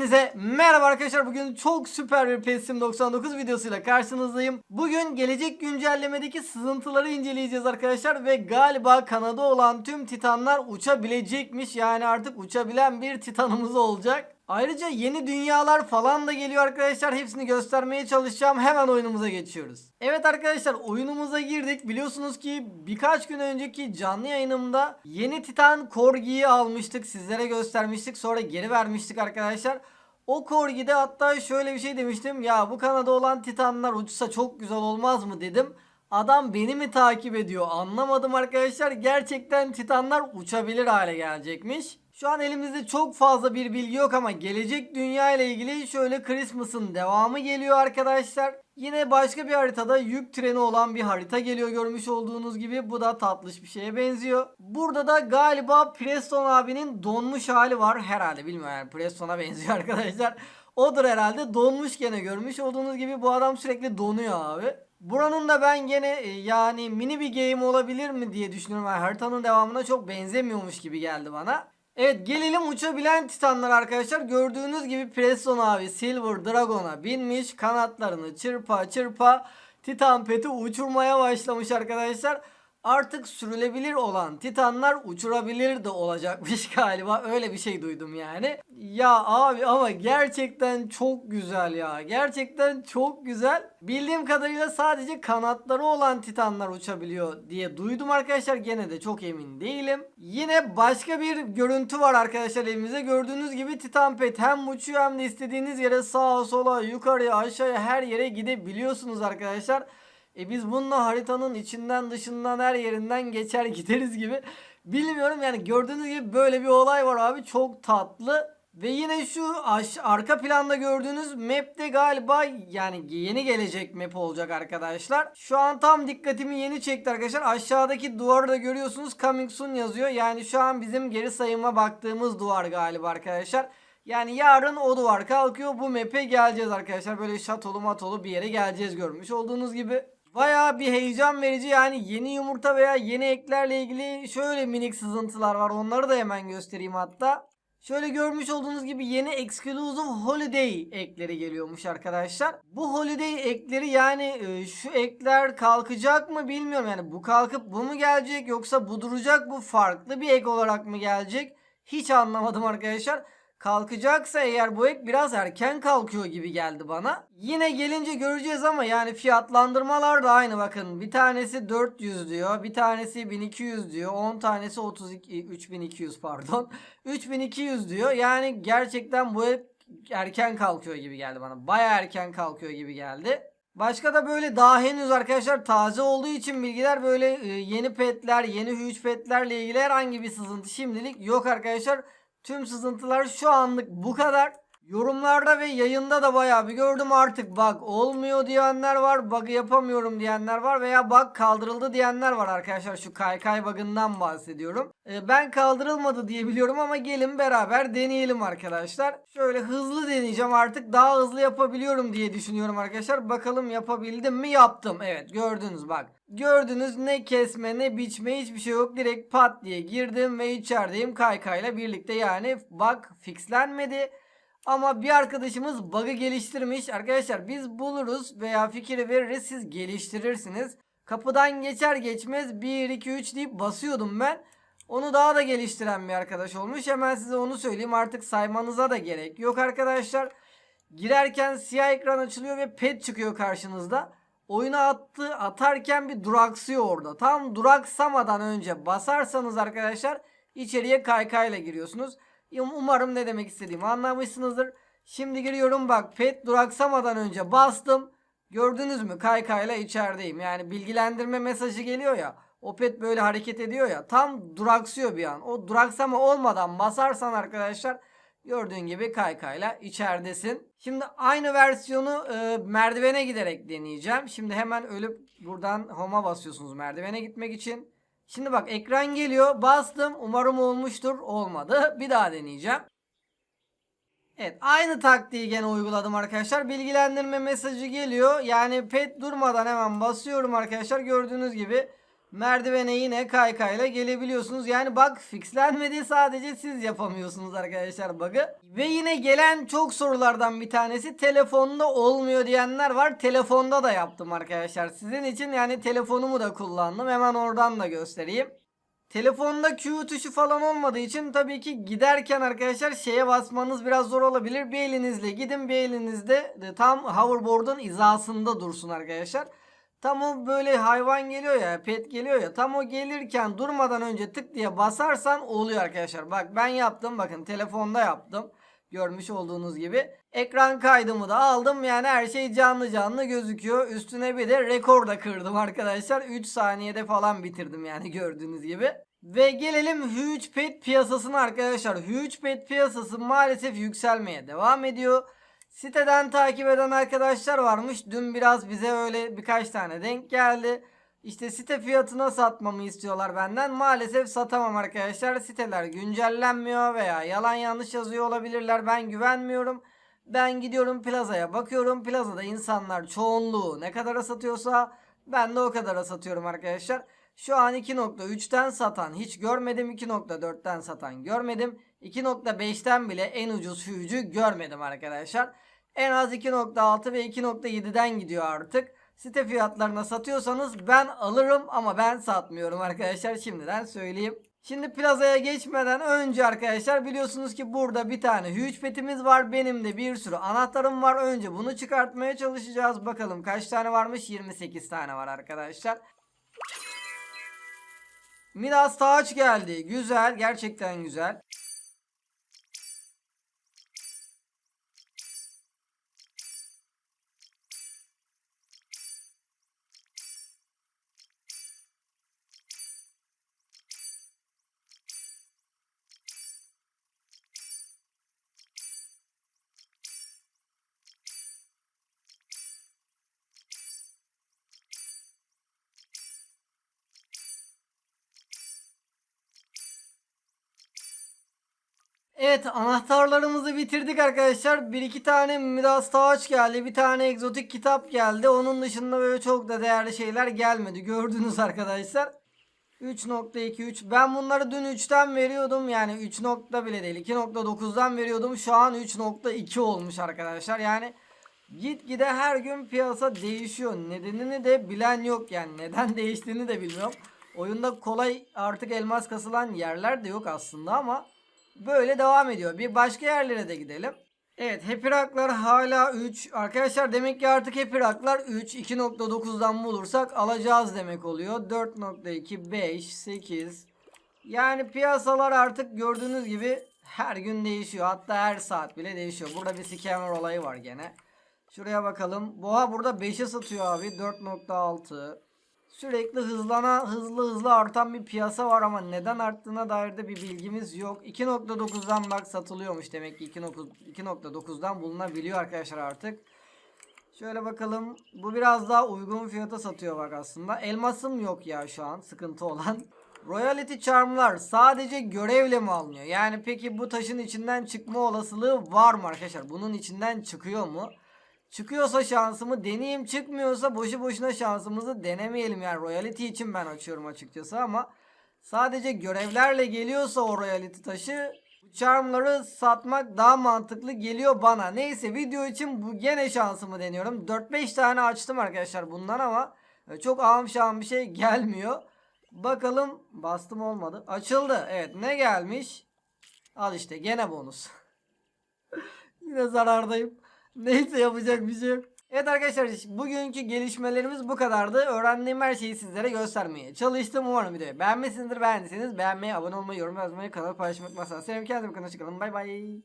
Hepinize merhaba arkadaşlar. Bugün çok süper bir PESIM 99 videosuyla karşınızdayım. Bugün gelecek güncellemedeki sızıntıları inceleyeceğiz arkadaşlar ve galiba kanada olan tüm titanlar uçabilecekmiş. Yani artık uçabilen bir titanımız olacak. Ayrıca yeni dünyalar falan da geliyor arkadaşlar. Hepsini göstermeye çalışacağım. Hemen oyunumuza geçiyoruz. Evet arkadaşlar oyunumuza girdik. Biliyorsunuz ki birkaç gün önceki canlı yayınımda yeni Titan Corgi'yi almıştık. Sizlere göstermiştik. Sonra geri vermiştik arkadaşlar. O Corgi'de hatta şöyle bir şey demiştim. Ya bu kanada olan Titanlar uçsa çok güzel olmaz mı dedim. Adam beni mi takip ediyor anlamadım arkadaşlar. Gerçekten Titanlar uçabilir hale gelecekmiş. Şu an elimizde çok fazla bir bilgi yok ama gelecek dünya ile ilgili şöyle Christmas'ın devamı geliyor arkadaşlar. Yine başka bir haritada yük treni olan bir harita geliyor görmüş olduğunuz gibi. Bu da tatlış bir şeye benziyor. Burada da galiba Preston abinin donmuş hali var herhalde bilmiyorum yani Preston'a benziyor arkadaşlar. Odur herhalde donmuş gene görmüş olduğunuz gibi bu adam sürekli donuyor abi. Buranın da ben gene e, yani mini bir game olabilir mi diye düşünüyorum. Yani haritanın devamına çok benzemiyormuş gibi geldi bana. Evet gelelim uçabilen titanlar arkadaşlar. Gördüğünüz gibi Preston abi Silver Dragon'a binmiş. Kanatlarını çırpa çırpa Titan Pet'i uçurmaya başlamış arkadaşlar. Artık sürülebilir olan titanlar uçurabilir de olacakmış galiba. Öyle bir şey duydum yani. Ya abi ama gerçekten çok güzel ya. Gerçekten çok güzel. Bildiğim kadarıyla sadece kanatları olan titanlar uçabiliyor diye duydum arkadaşlar. Gene de çok emin değilim. Yine başka bir görüntü var arkadaşlar elimizde. Gördüğünüz gibi Titan Pet hem uçuyor hem de istediğiniz yere sağa sola yukarıya aşağıya her yere gidebiliyorsunuz arkadaşlar. E biz bununla haritanın içinden dışından her yerinden geçer gideriz gibi. Bilmiyorum yani gördüğünüz gibi böyle bir olay var abi. Çok tatlı. Ve yine şu arka planda gördüğünüz map'te galiba yani yeni gelecek map olacak arkadaşlar. Şu an tam dikkatimi yeni çekti arkadaşlar. Aşağıdaki duvarı da görüyorsunuz coming soon yazıyor. Yani şu an bizim geri sayıma baktığımız duvar galiba arkadaşlar. Yani yarın o duvar kalkıyor. Bu map'e geleceğiz arkadaşlar. Böyle şatolu matolu bir yere geleceğiz görmüş olduğunuz gibi. Bayağı bir heyecan verici yani yeni yumurta veya yeni eklerle ilgili şöyle minik sızıntılar var. Onları da hemen göstereyim hatta. Şöyle görmüş olduğunuz gibi yeni Exclusive Holiday ekleri geliyormuş arkadaşlar. Bu Holiday ekleri yani e, şu ekler kalkacak mı bilmiyorum. Yani bu kalkıp bu mu gelecek yoksa bu duracak bu farklı bir ek olarak mı gelecek? Hiç anlamadım arkadaşlar. Kalkacaksa eğer bu ek biraz erken kalkıyor gibi geldi bana. Yine gelince göreceğiz ama yani fiyatlandırmalar da aynı bakın. Bir tanesi 400 diyor. Bir tanesi 1200 diyor. 10 tanesi 32 3200 pardon. 3200 diyor. Yani gerçekten bu ek erken kalkıyor gibi geldi bana. Baya erken kalkıyor gibi geldi. Başka da böyle daha henüz arkadaşlar taze olduğu için bilgiler böyle e, yeni petler, yeni huge petlerle ilgili herhangi bir sızıntı şimdilik yok arkadaşlar. Tüm sızıntılar şu anlık bu kadar. Yorumlarda ve yayında da bayağı bir gördüm artık bug olmuyor diyenler var. Bug yapamıyorum diyenler var veya bug kaldırıldı diyenler var arkadaşlar. Şu kaykay bug'ından bahsediyorum. Ee, ben kaldırılmadı diye biliyorum ama gelin beraber deneyelim arkadaşlar. Şöyle hızlı deneyeceğim artık daha hızlı yapabiliyorum diye düşünüyorum arkadaşlar. Bakalım yapabildim mi? Yaptım. Evet gördünüz bak. Gördünüz ne kesme ne biçme hiçbir şey yok. Direkt pat diye girdim ve içerideyim kaykayla birlikte yani bug fixlenmedi. Ama bir arkadaşımız bug'ı geliştirmiş. Arkadaşlar biz buluruz veya fikri veririz siz geliştirirsiniz. Kapıdan geçer geçmez 1 2 3 deyip basıyordum ben. Onu daha da geliştiren bir arkadaş olmuş. Hemen size onu söyleyeyim. Artık saymanıza da gerek yok arkadaşlar. Girerken siyah ekran açılıyor ve pet çıkıyor karşınızda. Oyuna attı atarken bir duraksıyor orada. Tam duraksamadan önce basarsanız arkadaşlar içeriye kaykayla giriyorsunuz. Umarım ne demek istediğimi anlamışsınızdır. Şimdi giriyorum bak pet duraksamadan önce bastım. Gördünüz mü kaykayla içerideyim. Yani bilgilendirme mesajı geliyor ya. O pet böyle hareket ediyor ya. Tam duraksıyor bir an. O duraksama olmadan basarsan arkadaşlar gördüğün gibi kaykayla içeridesin. Şimdi aynı versiyonu e, merdivene giderek deneyeceğim. Şimdi hemen ölüp buradan home'a basıyorsunuz merdivene gitmek için. Şimdi bak ekran geliyor. Bastım. Umarım olmuştur. Olmadı. Bir daha deneyeceğim. Evet aynı taktiği gene uyguladım arkadaşlar. Bilgilendirme mesajı geliyor. Yani pet durmadan hemen basıyorum arkadaşlar. Gördüğünüz gibi Merdivene yine kaykayla gelebiliyorsunuz. Yani bak fixlenmedi sadece siz yapamıyorsunuz arkadaşlar bug'ı. Ve yine gelen çok sorulardan bir tanesi telefonda olmuyor diyenler var. Telefonda da yaptım arkadaşlar. Sizin için yani telefonumu da kullandım. Hemen oradan da göstereyim. Telefonda Q tuşu falan olmadığı için tabii ki giderken arkadaşlar şeye basmanız biraz zor olabilir. Bir elinizle gidin bir elinizde de tam hoverboard'un hizasında dursun arkadaşlar. Tam o böyle hayvan geliyor ya pet geliyor ya tam o gelirken durmadan önce tık diye basarsan oluyor arkadaşlar. Bak ben yaptım bakın telefonda yaptım. Görmüş olduğunuz gibi. Ekran kaydımı da aldım. Yani her şey canlı canlı gözüküyor. Üstüne bir de rekor da kırdım arkadaşlar. 3 saniyede falan bitirdim yani gördüğünüz gibi. Ve gelelim Huge Pet piyasasına arkadaşlar. Huge Pet piyasası maalesef yükselmeye devam ediyor. Siteden takip eden arkadaşlar varmış. Dün biraz bize öyle birkaç tane denk geldi. İşte site fiyatına satmamı istiyorlar benden. Maalesef satamam arkadaşlar. Siteler güncellenmiyor veya yalan yanlış yazıyor olabilirler. Ben güvenmiyorum. Ben gidiyorum plazaya bakıyorum. Plazada insanlar çoğunluğu ne kadara satıyorsa ben de o kadara satıyorum arkadaşlar. Şu an 2.3'ten satan hiç görmedim. 2.4'ten satan görmedim. 2.5'ten bile en ucuz hücü görmedim arkadaşlar. En az 2.6 ve 2.7'den gidiyor artık. Site fiyatlarına satıyorsanız ben alırım ama ben satmıyorum arkadaşlar şimdiden söyleyeyim. Şimdi plazaya geçmeden önce arkadaşlar biliyorsunuz ki burada bir tane huge petimiz var. Benim de bir sürü anahtarım var. Önce bunu çıkartmaya çalışacağız. Bakalım kaç tane varmış? 28 tane var arkadaşlar. Midas Taç geldi. Güzel. Gerçekten güzel. Evet anahtarlarımızı bitirdik arkadaşlar. Bir iki tane Midas Taç geldi. Bir tane egzotik kitap geldi. Onun dışında böyle çok da değerli şeyler gelmedi. Gördünüz arkadaşlar. 3.23 ben bunları dün 3'ten veriyordum yani 3 nokta bile değil 2.9'dan veriyordum şu an 3.2 olmuş arkadaşlar yani gitgide her gün piyasa değişiyor nedenini de bilen yok yani neden değiştiğini de bilmiyorum oyunda kolay artık elmas kasılan yerler de yok aslında ama böyle devam ediyor bir başka yerlere de gidelim Evet Happy Rock'lar hala 3. Arkadaşlar demek ki artık Happy Rock'lar 3. 2.9'dan bulursak alacağız demek oluyor. 4.2, 5, 8. Yani piyasalar artık gördüğünüz gibi her gün değişiyor. Hatta her saat bile değişiyor. Burada bir scammer olayı var gene. Şuraya bakalım. Boğa burada 5'e satıyor abi. 4.6. Sürekli hızlana hızlı hızlı artan bir piyasa var ama neden arttığına dair de bir bilgimiz yok. 2.9'dan bak satılıyormuş demek ki 2.9'dan bulunabiliyor arkadaşlar artık. Şöyle bakalım. Bu biraz daha uygun fiyata satıyor bak aslında. Elmasım yok ya şu an sıkıntı olan. Royalty Charm'lar sadece görevle mi alınıyor? Yani peki bu taşın içinden çıkma olasılığı var mı arkadaşlar? Bunun içinden çıkıyor mu? Çıkıyorsa şansımı deneyeyim çıkmıyorsa boşu boşuna şansımızı denemeyelim yani royalty için ben açıyorum açıkçası ama sadece görevlerle geliyorsa o royalty taşı charmları satmak daha mantıklı geliyor bana. Neyse video için bu gene şansımı deniyorum. 4-5 tane açtım arkadaşlar bundan ama e, çok ağım şahım bir şey gelmiyor. Bakalım bastım olmadı. Açıldı. Evet ne gelmiş? Al işte gene bonus. Yine zarardayım. Neyse yapacak bir şey. Evet arkadaşlar bugünkü gelişmelerimiz bu kadardı. Öğrendiğim her şeyi sizlere göstermeye çalıştım. Umarım videoyu beğenmişsinizdir. Beğendiyseniz beğenmeyi, abone olmayı, yorum yazmayı, kanalı paylaşmayı unutmazsanız. Sevim kendime kanal çıkalım. Bay bay.